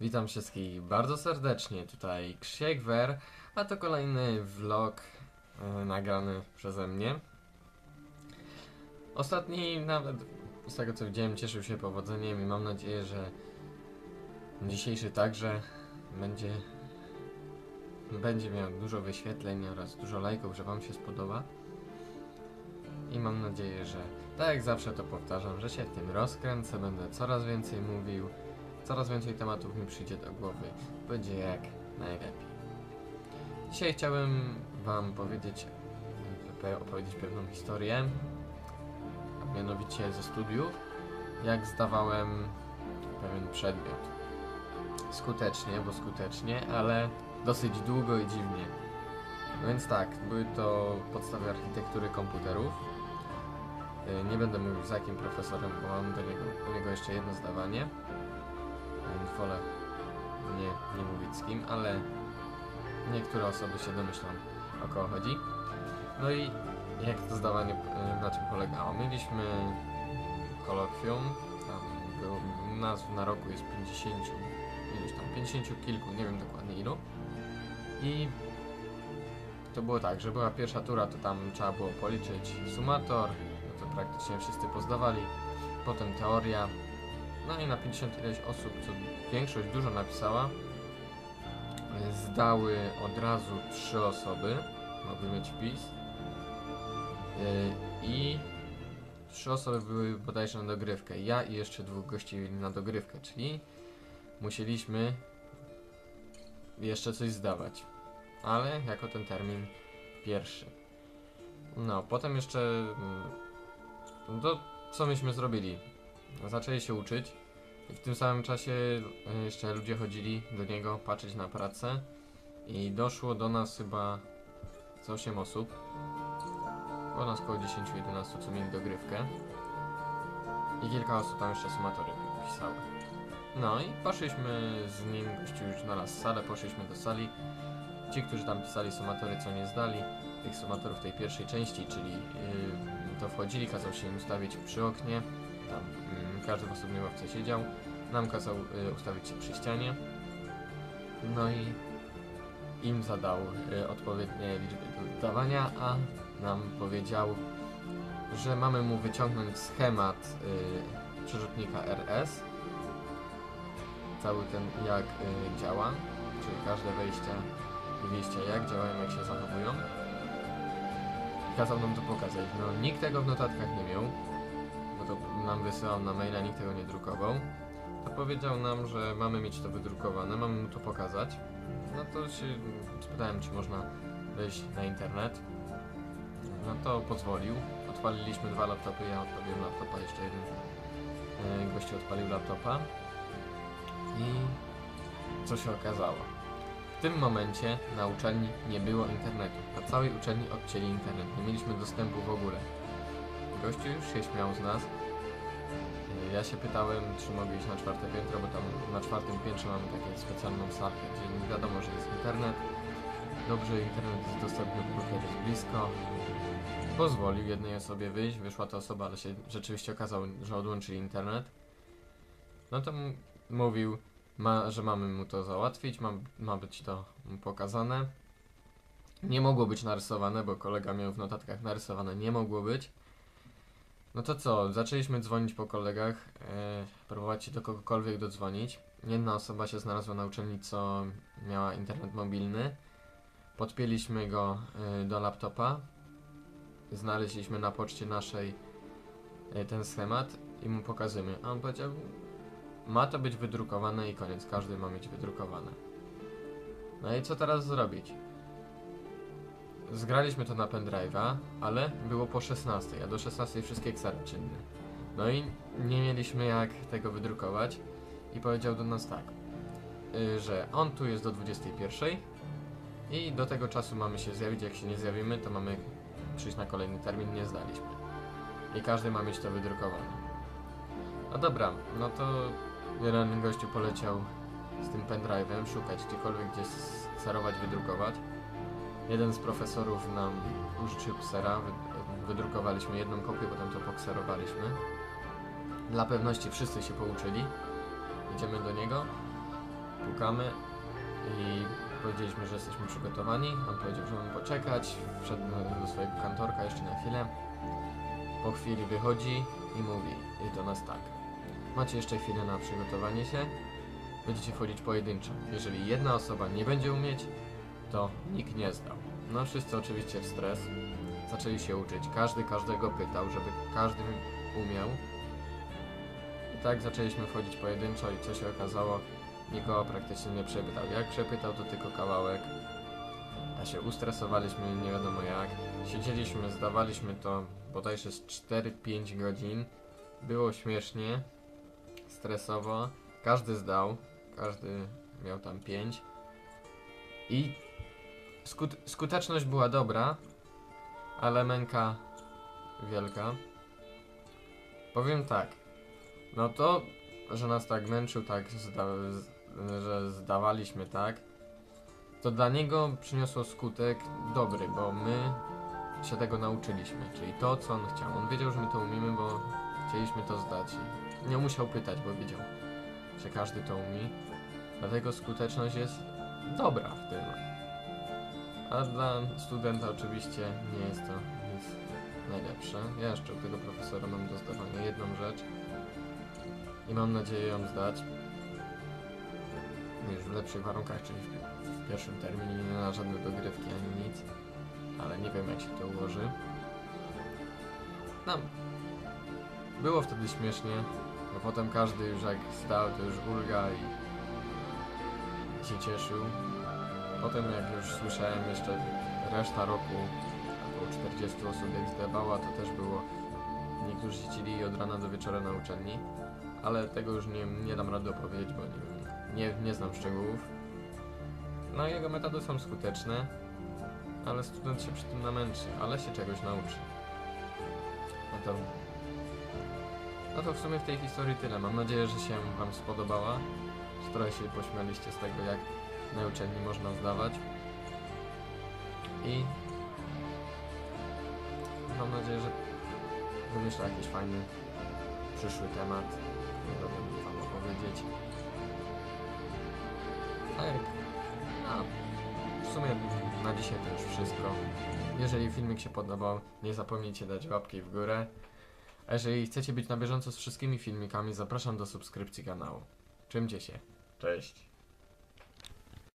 Witam wszystkich bardzo serdecznie. Tutaj Krzysiek Wer, a to kolejny vlog e, nagrany przeze mnie. Ostatni nawet z tego co widziałem cieszył się powodzeniem i mam nadzieję, że dzisiejszy także będzie będzie miał dużo wyświetleń oraz dużo lajków, że wam się spodoba. I mam nadzieję, że tak jak zawsze to powtarzam, że się w tym rozkręcę, będę coraz więcej mówił, coraz więcej tematów mi przyjdzie do głowy, będzie jak najlepiej. Dzisiaj chciałem wam powiedzieć, pe- opowiedzieć pewną historię, a mianowicie ze studiów, jak zdawałem pewien przedmiot. Skutecznie, bo skutecznie, ale dosyć długo i dziwnie. No więc tak, były to podstawy architektury komputerów. Y, Nie będę mówił z jakim profesorem, bo mam do niego, do niego jeszcze jedno zdawanie. Wolę nie, nie mówić z kim, ale niektóre osoby się domyślą o kogo chodzi. No i jak to zdawanie na czym polegało? Mieliśmy kolokwium, tam było, nazw na roku jest 50, iluś tam, 50 kilku, nie wiem dokładnie ilu. I to było tak, że była pierwsza tura, to tam trzeba było policzyć sumator, no to praktycznie wszyscy pozdawali. Potem teoria. No i na 50 ileś osób, co większość dużo napisała, zdały od razu trzy osoby, mogły mieć wpis. Yy, I trzy osoby były bodajże na dogrywkę. Ja i jeszcze dwóch gości na dogrywkę, czyli musieliśmy jeszcze coś zdawać. Ale jako ten termin pierwszy. No, potem jeszcze. mm, To co myśmy zrobili? Zaczęli się uczyć. I w tym samym czasie e, jeszcze ludzie chodzili do niego patrzeć na pracę. I doszło do nas chyba z 8 osób. Było nas około 10-11, co mieli dogrywkę. I kilka osób tam jeszcze sumatory pisały. No i poszliśmy z nim, gościu już znalazł salę, poszliśmy do sali. Ci, którzy tam pisali sumatory, co nie zdali, tych sumatorów tej pierwszej części, czyli yy, to wchodzili, kazał się im ustawić przy oknie, tam yy, każdy w osobnej ławce siedział, nam kazał yy, ustawić się przy ścianie, no i im zadał yy, odpowiednie liczby do dodawania, a nam powiedział, że mamy mu wyciągnąć schemat yy, przerzutnika RS, cały ten jak y, działa, czyli każde wejścia i wyjścia jak działają, jak się zachowują. Kazał nam to pokazać. No nikt tego w notatkach nie miał, nam wysyłał na maila, nikt tego nie drukował. To powiedział nam, że mamy mieć to wydrukowane, mamy mu to pokazać. No to się spytałem, czy można wejść na internet. No to pozwolił. Odpaliliśmy dwa laptopy, ja odpaliłem laptopa, jeszcze jeden e, gościu odpalił laptopa. I co się okazało? W tym momencie na uczelni nie było internetu. Na całej uczelni odcięli internet. Nie mieliśmy dostępu w ogóle. Gościu już się śmiał z nas. Ja się pytałem, czy mogę iść na czwarte piętro, bo tam na czwartym piętrze mamy taką specjalną salkę, gdzie nie wiadomo, że jest internet. Dobrze, internet jest dostępny, komputer jest blisko. Pozwolił jednej osobie wyjść, wyszła ta osoba, ale się rzeczywiście okazało, że odłączyli internet. No to mówił, ma, że mamy mu to załatwić, ma, ma być to pokazane. Nie mogło być narysowane, bo kolega miał w notatkach narysowane, nie mogło być. No to co, zaczęliśmy dzwonić po kolegach, e, próbować się do kogokolwiek dodzwonić. Jedna osoba się znalazła na uczelni, co miała internet mobilny. Podpięliśmy go e, do laptopa. Znaleźliśmy na poczcie naszej e, ten schemat i mu pokazujemy. A on powiedział, ma to być wydrukowane i koniec. Każdy ma mieć wydrukowane. No i co teraz zrobić? Zgraliśmy to na pendrive'a, ale było po 16, a do 16 wszystkie ksary czynne. No i nie mieliśmy jak tego wydrukować i powiedział do nas tak, y, że on tu jest do 21 i do tego czasu mamy się zjawić, jak się nie zjawimy, to mamy przyjść na kolejny termin, nie zdaliśmy. I każdy ma mieć to wydrukowane. No dobra, no to jeden gościu poleciał z tym pendrive'em szukać gdziekolwiek gdzie skserować, wydrukować. Jeden z profesorów nam użyczył ksera, wy, wydrukowaliśmy jedną kopię, potem to pokserowaliśmy. Dla pewności wszyscy się pouczyli. Idziemy do niego. pukamy i powiedzieliśmy, że jesteśmy przygotowani. On powiedział, że mamy poczekać. Wszedł do swojego kantorka jeszcze na chwilę. Po chwili wychodzi i mówi i do nas tak. Macie jeszcze chwilę na przygotowanie się. Będziecie wchodzić pojedynczo. Jeżeli jedna osoba nie będzie umieć, to nikt nie zdał. No wszyscy oczywiście w stres. Zaczęli się uczyć. Każdy każdego pytał, żeby każdy umiał. I tak zaczęliśmy wchodzić pojedynczo i co się okazało, nikogo praktycznie nie przepytał. Jak przepytał, to tylko kawałek. A się ustresowaliśmy nie wiadomo jak. Siedzieliśmy, zdawaliśmy to bodajże z 4-5 godzin. Było śmiesznie, stresowo. Każdy zdał, każdy miał tam 5. I skut skuteczność była dobra, ale męka wielka. Powiem tak, no to, że nas tak męczył, tak, zda że zdawaliśmy tak, to dla niego przyniosło skutek dobry, bo my się tego nauczyliśmy, czyli to, co on chciał. On wiedział, że my to umiemy, bo chcieliśmy to zdać. Nie musiał pytać, bo wiedział, że każdy to umie. Dlatego skuteczność jest dobra w tym. A dla studenta oczywiście nie jest to nic najlepsze. Ja jeszcze od tego profesora mam do zdawania jedną rzecz i mam nadzieję ją zdać już w lepszych warunkach, czyli w, pierwszym terminie, nie na żadne dogrywki ani nic, ale nie wiem jak się to ułoży. No, było wtedy śmiesznie, bo potem każdy już jak stał, to już ulga i się cieszył. Potem jak już słyszałem jeszcze reszta roku, około 40 osób jak zdawała, to też było, niektórzy siedzieli od rana do wieczora na uczelni, ale tego już nie, nie dam rady opowiedzieć, bo nie nie, nie znam szczegółów. No jego metody są skuteczne, ale student się przy tym namęczy, ale się czegoś nauczy. No to, no to w sumie w tej historii tyle. Mam nadzieję, że się Wam spodobała. Że trochę się pośmialiście z tego, jak na uczelni można zdawać. I mam nadzieję, że wymyślę jakiś fajny przyszły temat. Nie wiem Wam opowiedzieć. A jak? No, w sumie na dzisiaj to już wszystko. Jeżeli filmik się podobał, nie zapomnijcie dać łapki w górę. A jeżeli chcecie być na bieżąco z wszystkimi filmikami, zapraszam do subskrypcji kanału. Czymcie się. Cześć.